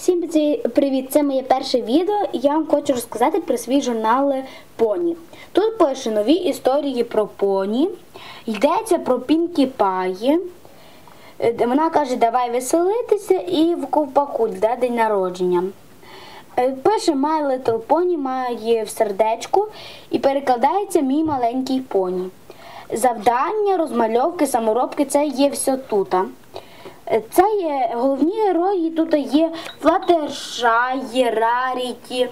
Всім привіт! Це моє перше відео, і я вам хочу розказати про свій журнал Поні. Тут пише нові історії про поні. Йдеться про Пінкі Паї. Е, Вона каже, давай веселитися і в ковпаку да, день народження. Е, Пише My Little Pony має в сердечку і перекладається мій маленький поні. Завдання, розмальовки, саморобки це є все тут. Е, Це є головні герої. Тут є Fluttershy, Rarity,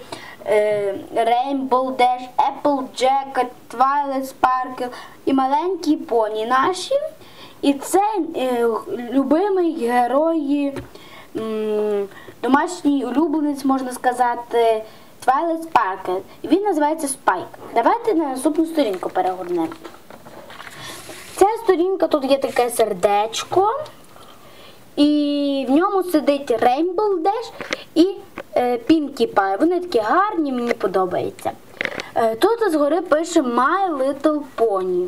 е, Rainbow Dash, Applejack, Twilight Sparkle і маленькі поні наші. І це е, любимий герой, м, домашній улюбленець, можна сказати, Twilight Sparkle. Він називається Спайк. Давайте на наступну сторінку перегорнемо. Ця сторінка тут є таке сердечко. І в ньому сидить Rainbow Dash і е, Pinkie Pie. Вони такі гарні, мені подобається. Е, тут згори пише My Little Pony.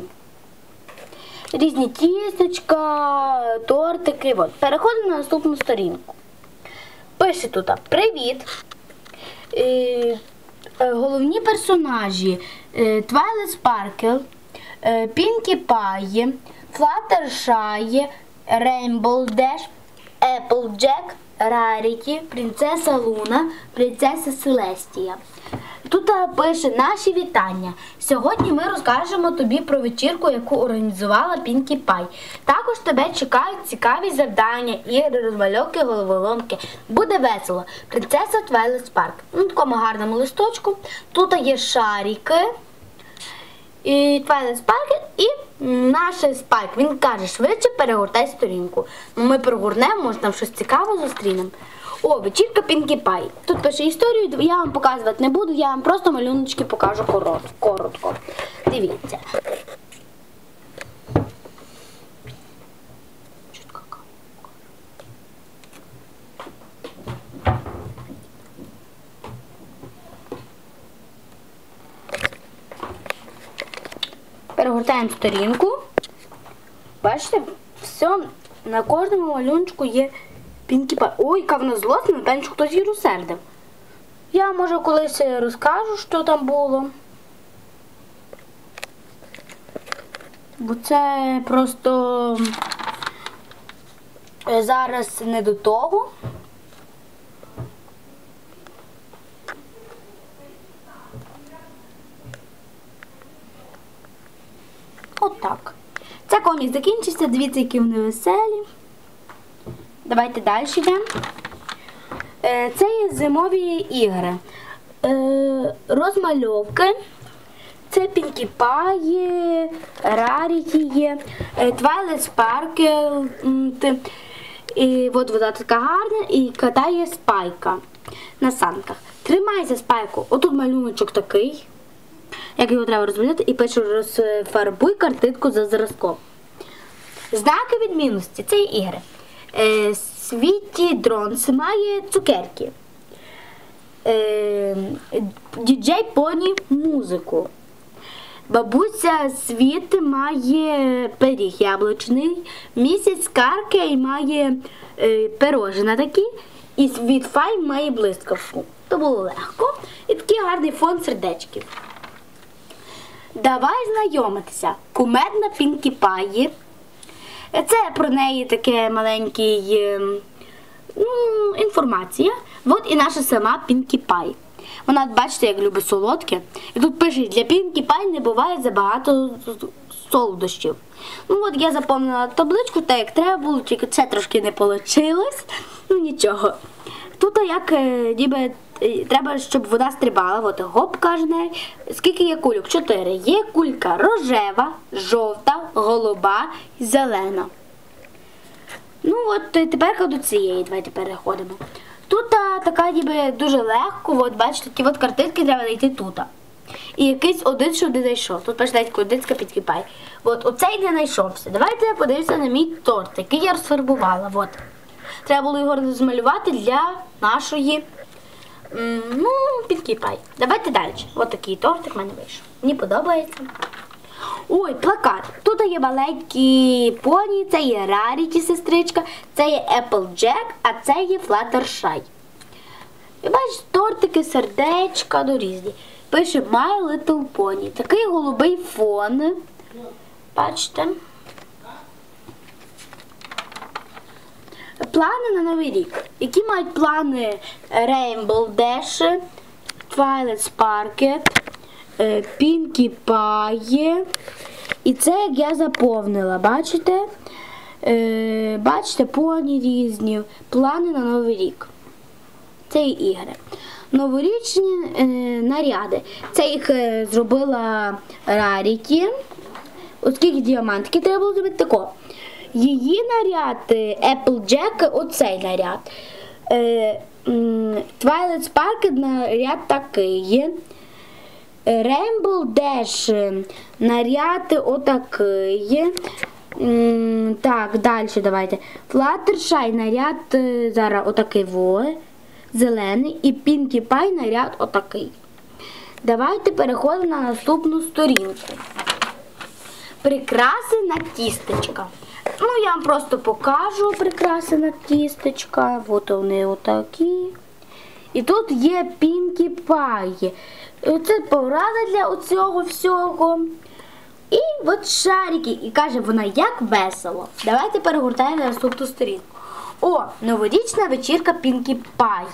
Різні тістечка, тортики. От. Переходимо на наступну сторінку. Пише тут Привіт. Е, головні персонажі Twilight Sparkle, Pinkie Pie, Fluttershy, Rainbow Dash, Applejack, Rarity, Принцеса Луна, Принцеса Селестія. Тут е, пише наші вітання. Сьогодні ми розкажемо тобі про вечірку, яку організувала Пінкі Пай. Також тебе чекають цікаві завдання, ігри, розмальовки, головоломки. Буде весело. Принцеса Твайлет Спарк. На такому гарному листочку. Тут є шарики. І Twilight Sparkle і наш Спайк. Він каже, швидше перегортай сторінку. Ну, Ми перегорнемо, може там щось цікаве зустрінемо. О, вечірка Пінкі Пай. Тут пише історію, я вам показувати не буду, я вам просто малюночки покажу корот- коротко. Дивіться. Перегортаємо сторінку. Бачите, все, на кожному малюночку є Пінкі Пай. Ой, яка вона злосна, напевно, хтось її розсердив. Я може колись розкажу, що там було. Бо це просто е, зараз не до того. Отак. Це комік закінчився, дивіться, які вони веселі. Давайте далі йдемо. Е, Це є зимові ігри. Е, Розмальовки. Це Пінкі Паї, Раріті є, е, Твайлет Спаркл. І от вода така гарна і катає спайка на санках. Тримайся спайку. Отут малюночок такий, як його треба розмалювати, і пише розфарбуй картинку за зразком. Знаки відмінності це ігри. Е, Світі Дронс має цукерки. Е, Діджей Поні музику. Бабуся Світ має пиріг яблучний. Місяць Каркей має е, пирожина такі. І Світ Фай має блискавку. То було легко. І такий гарний фон сердечків. Давай знайомитися. Кумедна Пінкі Паї. Це про неї таке маленький ем, ну, інформація. От і наша сама Пінкі Пай. Вона, бачите, як любить солодке. І тут пише, для Пінкі Пай не буває забагато солодощів. Ну от я заповнила табличку, так як треба було, тільки це трошки не вийшло. Ну нічого. Тут як е, ніби треба, щоб вода стрибала. От гоп каже. Скільки є кульок? Чотири. Є кулька рожева, жовта, голуба і зелена. Ну от тепер до цієї давайте переходимо. Тут така ніби дуже легко, от бачите, такі от картинки треба знайти тут. І якийсь один, що не знайшов. Тут бачите, навіть кодицька підкипає. От оцей не знайшовся. Давайте подивимося на мій торт, який я розфарбувала. От. Треба було його розмалювати для нашої ну, підкіпай. Давайте далі. От такий тортик в мене вийшов. Мені подобається. Ой, плакат. Тут є маленькі поні, це є Раріті сестричка, це є Applejack, а це є Fluttershy. І бачите, тортики, сердечка, ну різні. Пише My Little Pony. Такий голубий фон. Бачите? Плани на новий рік. Які мають плани Rainbow Dash, Twilight Sparket, е, Pinkie Pie. І це як я заповнила, бачите? Е, бачите, поні різні. Плани на новий рік. Це ігри. Новорічні е, наряди. Це їх зробила Раріті. Оскільки діамантики треба було зробити тако. Її наряд е, Applejack, оцей наряд. Е, Twilight Sparkle наряд такий. Rainbow Dash наряд отакий. Так, далі давайте. Fluttershy наряд е, зараз отакий во, зелений. І Pinkie Pie наряд отакий. Давайте переходимо на наступну сторінку. Прикраси на тістечка. Ну, я вам просто покажу прикраси на тістечка. От вони отакі. І тут є пінкі паї. Це порада для оцього всього. І от шарики. І каже вона, як весело. Давайте перегортаємо на наступну сторінку. О, новорічна вечірка Пінкі Пай.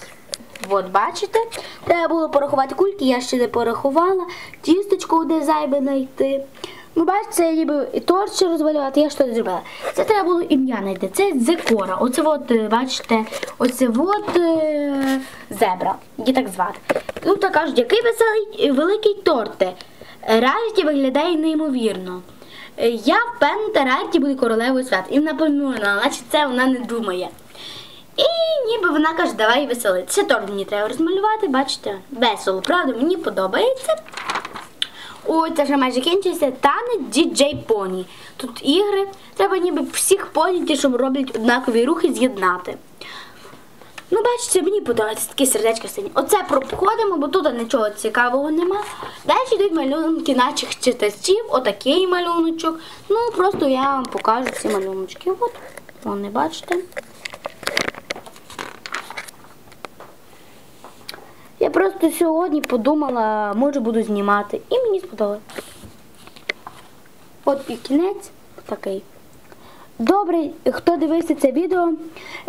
От бачите, треба було порахувати кульки, я ще не порахувала. Тісточку де зайбе знайти. Ну, бачите, це ніби і торт ще я що зробила. Це треба було ім'я знайти. Це Зекора. Оце от, е, бачите, оце от е, зебра, її так звати. Так кажуть, який веселий великий торт. Раріті виглядає неймовірно. Е, Я впевнена, Раріті буде королевою свят. І напевно, наче це вона не думає. І ніби вона каже, давай веселитися. Торт мені треба розмалювати, бачите, весело, правда, мені подобається. Це вже майже кінчиться. Танець DJ Pony. Тут ігри. Треба ніби всіх поні, ті, що роблять однакові рухи, з'єднати. Ну, бачите, мені подобається такі сердечка сині. Оце проходимо, бо тут нічого цікавого нема. Далі йдуть малюнки наших читачів, отакий малюночок. Ну, просто я вам покажу ці малюночки. От, вони бачите. Я просто сьогодні подумала, може буду знімати. І мені сподобалось. От і кінець такий. Добре, хто дивився це відео,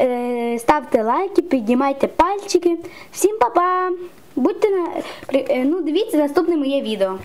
е, ставте лайки, піднімайте пальчики. Всім па-па! Будьте на е, ну, дивіться наступне моє відео.